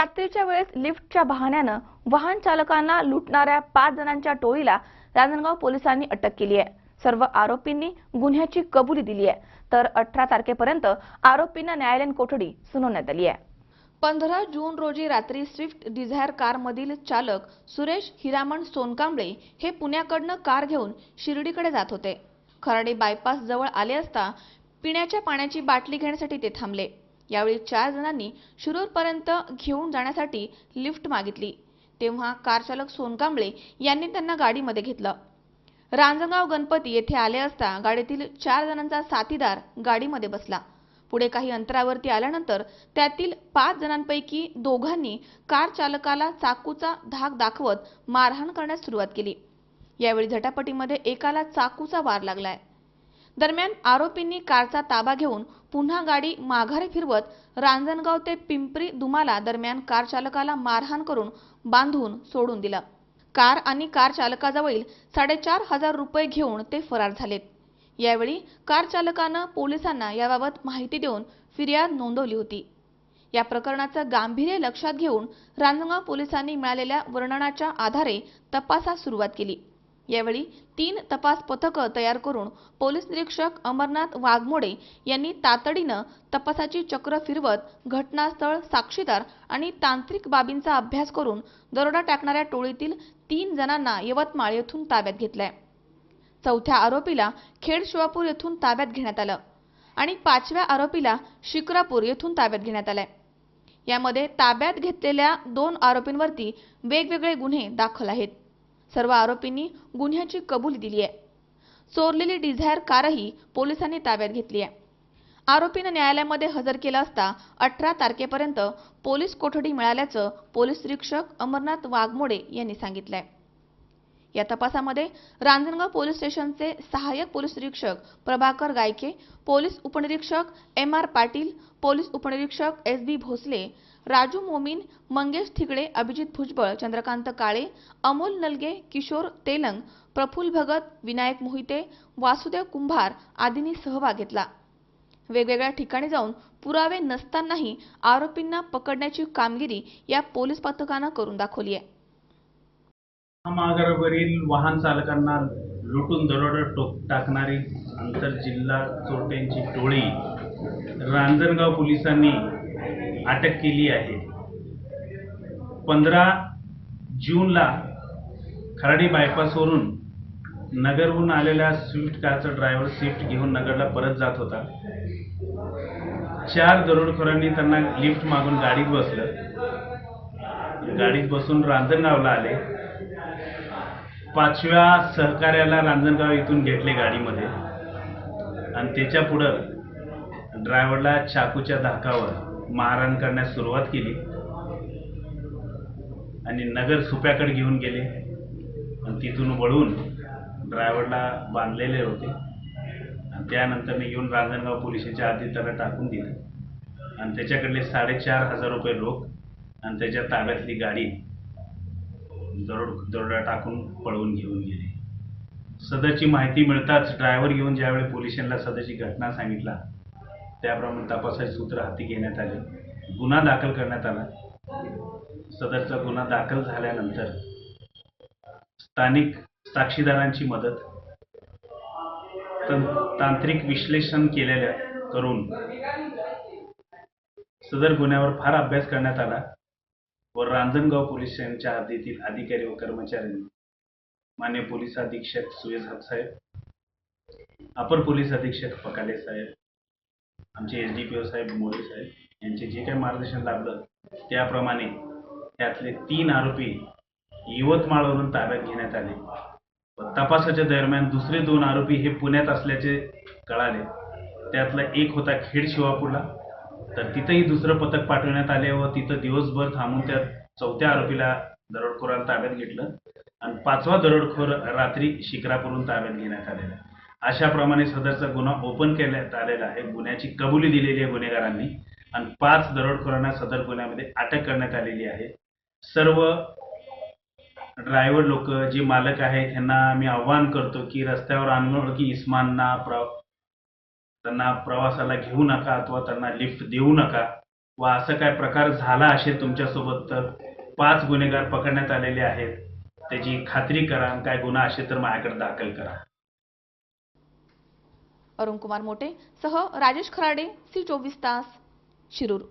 रात्रीच्या वेळेस लिफ्टच्या बहाण्यानं वाहन चालकांना लुटणाऱ्या पाच जणांच्या टोळीला राजनगाव पोलिसांनी अटक केली आहे. सर्व आरोपींनी गुन्ह्याची कबुली दिली आहे. तर अठरा तारखेपर्यंत आरोपींना न्यायालयीन कोठडी सुनावण्यात आली आहे. पंधरा जून रोजी रात्री स्विफ्ट डिझायर कारमधील चालक सुरेश हिरामण सोनकांबळे हे पुण्याकडनं कार घेऊन शिर्डीकडे जात होते. खराडी बायपास जवळ आले असता पिण्याच्या पाण्याची बाटली घेण्यासाठी ते थांबले. यावेळी चार जणांनी शिरूरपर्यंत घेऊन जाण्यासाठी लिफ्ट मागितली. तेव्हा कार चालक सोनकांबळे यांनी त्यांना गाडीमध्ये घेतलं. रांजणगाव गणपती येथे आले असता गाडीतील चार जणांचा साथीदार गाडीमध्ये बसला. पुढे काही अंतरावरती आल्यानंतर त्यातील पाच जणांपैकी दोघांनी कार चालकाला चाकूचा धाक दाखवत मारहाण करण्यास सुरुवात केली. यावेळी झटापटीमध्ये एकाला चाकूचा वार लागलाय. दरम्यान आरोपींनी कारचा ताबा घेऊन पुन्हा गाडी माघारी फिरवत रांजणगाव ते पिंपरी दुमाला दरम्यान कार चालकाला मारहाण करून बांधून सोडून दिला. कार आणि कार चालकाजवळील साडेचार हजार रुपये घेऊन ते फरार झालेत. यावेळी कार चालकानं पोलिसांना याबाबत माहिती देऊन फिर्याद नोंदवली होती. या प्रकरणाचं गांभीर्य लक्षात घेऊन रांजणगाव पोलिसांनी मिळालेल्या वर्णनाच्या आधारे तपासास सुरुवात केली. यावेळी तीन तपास पथकं तयार करून पोलीस निरीक्षक अमरनाथ वाघमोडे यांनी तातडीनं तपासाची चक्र फिरवत घटनास्थळ साक्षीदार आणि तांत्रिक बाबींचा अभ्यास करून दरोडा टाकणाऱ्या टोळीतील तीन जणांना यवतमाळ येथून ताब्यात घेतलंय. चौथ्या आरोपीला खेड शिवापूर येथून ताब्यात घेण्यात आलं आणि पाचव्या आरोपीला शिक्रापूर येथून ताब्यात घेण्यात आलंय. यामध्ये ताब्यात घेतलेल्या दोन आरोपींवरती वेगवेगळे गुन्हे दाखल आहेत. सर्व आरोपींनी गुन्ह्याची कबुली दिली आहे. चोरलेली डिझायर कारही पोलिसांनी ताब्यात घेतली आहे. आरोपीनं न्यायालयामध्ये हजर केला असता अठरा तारखेपर्यंत पोलीस कोठडी मिळाल्याचं पोलीस निरीक्षक अमरनाथ वाघमोडे यांनी सांगितलंय. या तपासामध्ये रांजणगाव पोलीस स्टेशनचे सहाय्यक पोलीस निरीक्षक प्रभाकर गायके पोलीस उपनिरीक्षक एम आर पाटील पोलीस उपनिरीक्षक एस बी भोसले राजू मोमीन मंगेश थिगडे अभिजित भुजबळ चंद्रकांत काळे अमोल नलगे किशोर तेलंग प्रफुल्ल भगत विनायक मोहिते वासुदेव कुंभार आदींनी सहभाग घेतला. वेगवेगळ्या ठिकाणी जाऊन पुरावे नसतानाही आरोपींना पकडण्याची कामगिरी या पोलीस पथकानं करून दाखवली आहे. महामार्गावरील वाहन चालकांना लुटून दरोडा टोक टाकणारी आंतरजिल्हा चोरट्यांची टोळी रांजणगाव पोलिसांनी अटक केली आहे. पंधरा जूनला खराडी बायपासवरून नगरहून आलेल्या स्विफ्ट कारचा ड्रायव्हर स्विफ्ट घेऊन नगरला परत जात होता. चार दरोडखोरांनी त्यांना लिफ्ट मागून गाडीत बसलं. गाडीत बसून रांजणगावला आले. पाचव्या सहकार्याला रांजणगाव इथून घेतले गाडीमध्ये. आणि त्याच्या पुढं ड्रायव्हरला चाकूच्या धाकावर मारहाण करण्यास सुरुवात केली. आणि नगर सुप्याकडे घेऊन गेले. आणि तिथून वळून ड्रायव्हरला बांधलेले होते. आणि त्यानंतर घेऊन रांजणगाव पोलिसाच्या आधी त्याला टाकून दिलं. आणि त्याच्याकडले साडेचार हजार रुपये रोख आणि त्याच्या ताब्यातली गाडी दरोड दरोडा टाकून पळवून घेऊन गेले. सदरची माहिती मिळताच ड्रायव्हर घेऊन ज्यावेळी पोलिसांना सदरची घटना सांगितला त्याप्रमाणे तपासाचे सूत्र हाती घेण्यात आले. गुन्हा दाखल करण्यात आला. सदरचा गुन्हा दाखल झाल्यानंतर स्थानिक साक्षीदारांची मदत तांत्रिक विश्लेषण केलेल्या करून सदर गुन्ह्यावर फार अभ्यास करण्यात आला व रांजणगाव पोलीस स्टेशनच्या हद्दीतील अधिकारी व कर्मचाऱ्यांनी मान्य पोलीस अधीक्षक सुयज साहेब अपर पोलीस अधीक्षक पकाले साहेब आमचे एस डी पी ओ साहेब मोरे साहेब यांचे जे काही मार्गदर्शन लाभलं त्याप्रमाणे त्यातले तीन आरोपी यवतमाळवरून ताब्यात घेण्यात आले. व तपासाच्या दरम्यान दुसरे दोन आरोपी हे पुण्यात असल्याचे कळाले. त्यातला एक होता खेड शिवापूरला. तर तिथंही दुसरं पथक पाठवण्यात आले व तिथं दिवसभर थांबून त्या चौथ्या आरोपीला दरोडखोराला ताब्यात घेतलं. आणि पाचवा दरोडखोर रात्री शिकरापूरून ताब्यात घेण्यात आलेला अशाप्रमाणे सदरचा गुन्हा ओपन करण्यात आलेला आहे. गुन्ह्याची कबुली दिलेली आहे गुन्हेगारांनी. आणि पाच दरोडखोरांना सदर गुन्ह्यामध्ये अटक करण्यात आलेली आहे. सर्व ड्रायव्हर लोक जे मालक आहेत त्यांना मी आव्हान करतो की रस्त्यावर अनोळखी इस्मांना प्र त्यांना प्रवासाला घेऊ नका अथवा त्यांना लिफ्ट देऊ नका. व असं काय प्रकार झाला असेल तुमच्यासोबत तर पाच गुन्हेगार पकडण्यात आलेले आहेत. त्याची खात्री करा आणि काय गुन्हा असेल तर माझ्याकडे दाखल करा. अरुण कुमार मोटे सह राजेश खराडे सी चोवीस तास शिरूर.